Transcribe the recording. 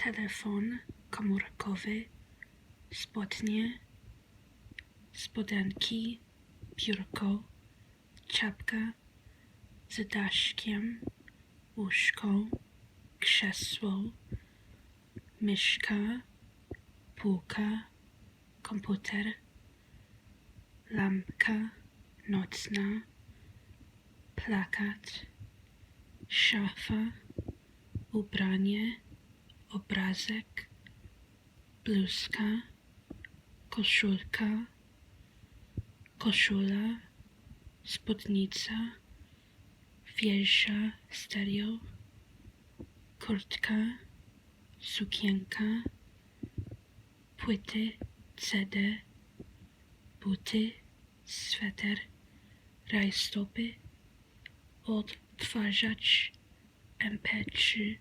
telefon komórkowy, spodnie, spodenki, biurko, czapka z daszkiem, łóżko, krzesło, myszka, półka, komputer, lampka nocna, plakat, szafa, ubranie, obrazek, bluzka, koszulka, koszula, spódnica, wieża stereo, kurtka, sukienka, płyty, CD, buty, sweter, rajstopy, odtwarzacz MP3,